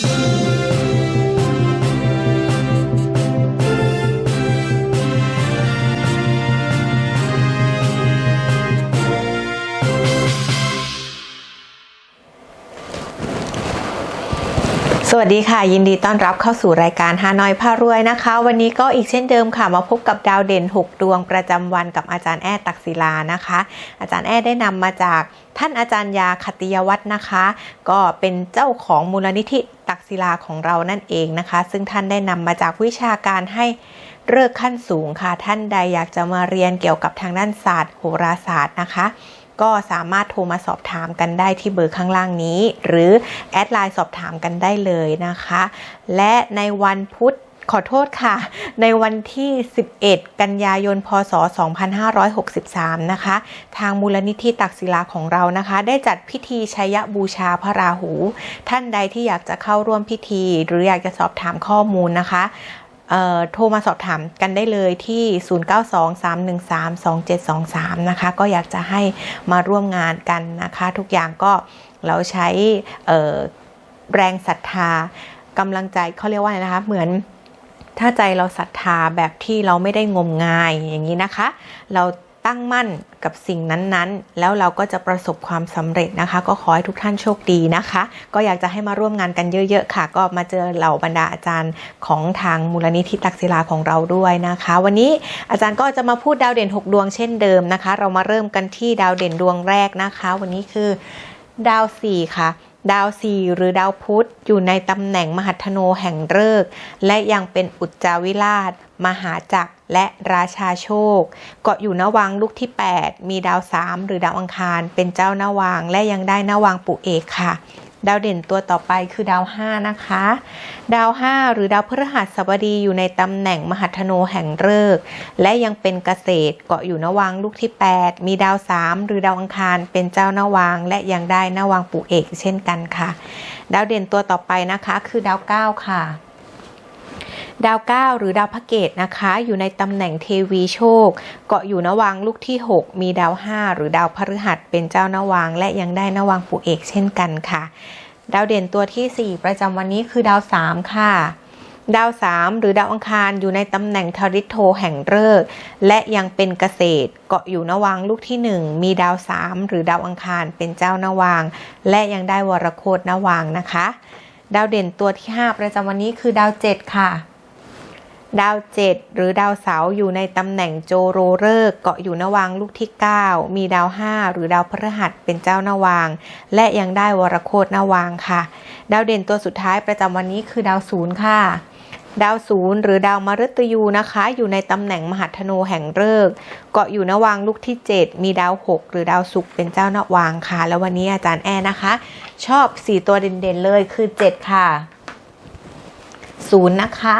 Peace. สวัสดีค่ะ ยินดีต้อนรับเข้าสู่รายการฮานอยพารวยนะคะ วันนี้ก็อีกเช่นเดิมค่ะ มาพบกับดาวเด่น 6 ดวงประจำวันกับอาจารย์แอดตักศิลานะคะ อาจารย์แอดได้นำมาจากท่านอาจารย์ยาคติยวัฒน์นะคะ ก็เป็นเจ้าของมูลนิธิตักศิลาของเรานั่นเองนะคะ ซึ่งท่านได้นำมาจากวิชาการให้เลิกขั้นสูงค่ะ ท่านใดอยากจะมาเรียนเกี่ยวกับทางด้านศาสตร์โหราศาสตร์นะคะ ก็สามารถโทรมาสอบถามกันได้ที่เบอร์ข้างล่างนี้ หรือแอดไลน์สอบถามกันได้เลยนะคะ และในวันพุธขอโทษค่ะ ในวันที่ 11 กันยายน พศ 2563 นะคะ ทางมูลนิธิตักศิลาของเรานะคะ ได้จัดพิธีชัยบูชาพระราหู ท่านใดที่อยากจะเข้าร่วมพิธี หรืออยากจะสอบถามข้อมูลนะคะ โทรมาสอบถามกันได้เลยที่ 0923132723 นะคะ ก็อยากจะให้มาร่วมงานกันนะคะ ทุกอย่างก็เราใช้แรงศรัทธากำลังใจเขาเรียกว่าไงนะคะ เหมือนถ้าใจเราศรัทธาแบบที่เราไม่ได้งมงายอย่างนี้นะคะ เรา ตั้งมั่นกับสิ่งนั้นๆ แล้วเราก็จะประสบความสำเร็จนะคะ ก็ขอให้ทุกท่านโชคดีนะคะ ก็อยากจะให้มาร่วมงานกันเยอะ ๆ ค่ะ ก็มาเจอเหล่าบรรดาอาจารย์ของทางมูลนิธิตักศิลาของเราด้วยนะคะ วันนี้อาจารย์ก็จะมาพูดดาวเด่น 6 ดวงเช่นเดิมนะคะ เรามาเริ่มกันที่ดาวเด่นดวงแรกนะคะ วันนี้คือดาว4ค่ะดาวสี่หรือดาวพุธอยู่ในตำแหน่งมหัทโนแห่งฤกษ์และยังเป็นอุจจาวิราช มหาจักร และราชาโชค เกาะอยู่นวังลูกที่ 8 มีดาว3หรือดาวอังคาร เป็นเจ้านวางและยังได้นวางปุเอกค่ะ ดาวเด่นตัวต่อไปคือดาว 5 นะคะ ดาว 5 หรือดาวพฤหัสบดีอยู่ในตำแหน่งมหัทโนแห่งฤกษ์และยังเป็นเกษตรเกาะอยู่นวังลูกที่ 8 มีดาว 3 หรือดาวอังคาร เป็นเจ้านวางและยังได้นวางปุเอกเช่นกันค่ะ ดาวเด่นตัวต่อไปนะคะ คือดาว 9 ค่ะ ดาว9หรือดาวพระเกตนะคะ อยู่ในตำแหน่งเทวีโชค เกาะอยู่นวางลูกที่ 6 มีดาว 5 หรือดาวพฤหัสเป็นเจ้านวางและยังได้นวางปุเอกเช่นกันค่ะ ดาวเด่นตัวที่ 4 ประจำวันนี้คือดาว 3 ค่ะดาว3หรือดาวอังคารอยู่ในตำแหน่งทริโทแห่งฤกษ์และยังเป็นเกษตร เกาะอยู่นวางลูกที่ 1 มีดาว3หรือดาวอังคารเป็นเจ้านวางและยังได้วรโคตนวางนะคะ ดาวเด่นตัวที่ 5 ประจำวันนี้คือดาว 7 ค่ะ ดาว7หรือดาวเสาร์อยู่ในตำแหน่งโจโรเริกเกาะอยู่นวางลูกที่ 9 มีดาว5หรือดาวพฤหัสเป็นเจ้านวางและยังได้วรโคตนวางค่ะ ดาวเด่นตัวสุดท้ายประจำวันนี้คือดาวศูนย์ค่ะดาวศูนย์หรือดาวมฤตยูนะคะ อยู่ในตำแหน่งมหัทโนแห่งฤกษ์เกาะอยู่นวางลูกที่ 7 มีดาว 6 หรือดาวศุกร์เป็นเจ้านวางค่ะ แล้ววันนี้อาจารย์แอนะคะ ชอบ 4 ตัวเด่นๆเลยคือ 7 ค่ะศูนย์นะคะ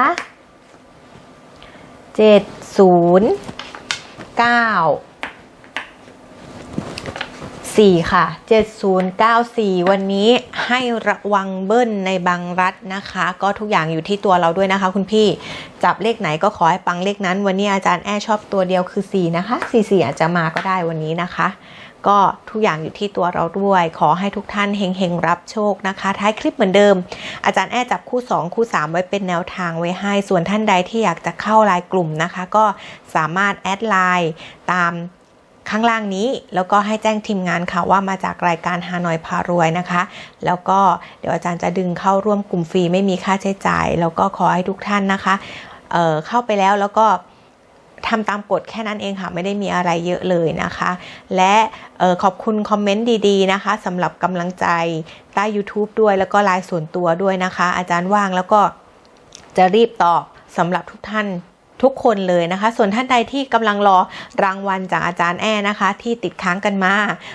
เจ็ดศูนย์เก้าสี่ค่ะเจ็ดศูนย์เก้าสี่วันนี้ให้ระวังเบิ้ลในบางรัฐนะคะ ก็ทุกอย่างอยู่ที่ตัวเราด้วยนะคะ คุณพี่จับเลขไหนก็ขอให้ปังเลขนั้น วันนี้อาจารย์แอชอบตัวเดียวคือ4นะคะ4 4อาจจะมาก็ได้วันนี้นะคะ ก็ทุกอย่างอยู่ที่ตัวเราด้วย ขอให้ทุกท่านเฮงๆ รับโชคนะคะ ท้ายคลิปเหมือนเดิม อาจารย์แอจับคู่ 2 คู่ 3 ไว้เป็นแนวทางไว้ให้ ส่วนท่านใดที่อยากจะเข้าไลน์กลุ่มนะคะ ก็สามารถแอดไลน์ตามข้างล่างนี้แล้วก็ให้แจ้งทีมงานค่ะว่ามาจากรายการฮานอยพารวยนะคะ แล้วก็เดี๋ยวอาจารย์จะดึงเข้าร่วมกลุ่มฟรีไม่มีค่าใช้จ่าย แล้วก็ขอให้ทุกท่านนะคะเเข้าไปแล้วแล้วก็ ทำตามกฎแค่นั้นเองค่ะ ไม่ได้มีอะไรเยอะเลยนะคะ และออขอบคุณคอมเมนต์ดีๆนะคะสำหรับกำลังใจใต้ YouTube ด้วยแล้วก็ไลน์ส่วนตัวด้วยนะคะ อาจารย์ว่างแล้วก็จะรีบตอบสำหรับทุกท่าน ทุกคนเลยนะคะ ส่วนท่านใดที่กำลังรอรางวัลจากอาจารย์แอ้นะคะ ที่ติดค้างกันมา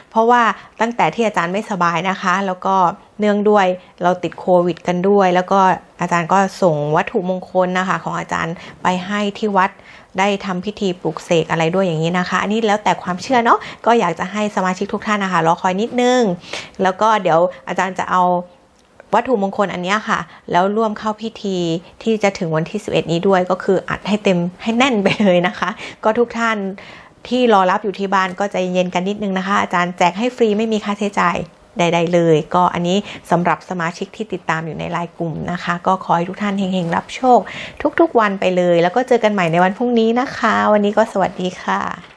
เพราะว่าตั้งแต่ที่อาจารย์ไม่สบายนะคะ แล้วก็เนื่องด้วยเราติดโควิด กันด้วย แล้วก็อาจารย์ก็ส่งวัตถุมงคลนะคะ ของอาจารย์ไปให้ที่วัดได้ทำพิธีปลุกเสกอะไรด้วยอย่างนี้นะคะ อันนี้แล้วแต่ความเชื่อเนาะก็อยากจะให้สมาชิกทุกท่านนะคะรอคอยนิดนึง แล้วก็เดี๋ยวอาจารย์จะเอา วัตถุมงคลอันนี้ค่ะ แล้วร่วมเข้าพิธีที่จะถึงวันที่ 11 นี้ด้วยก็คืออัดให้เต็มให้แน่นไปเลยนะคะ ก็ทุกท่านที่รอรับอยู่ที่บ้านก็ใจเย็นกันนิดนึงนะคะ อาจารย์แจกให้ฟรีไม่มีค่าใช้จ่ายใด ๆ เลย ก็อันนี้สำหรับสมาชิกที่ติดตามอยู่ในไลน์กลุ่มนะคะ ก็ขอให้ทุกท่านเฮงๆ รับโชค ทุกๆวันไปเลย แล้วก็เจอกันใหม่ในวันพรุ่งนี้นะคะ วันนี้ก็สวัสดีค่ะ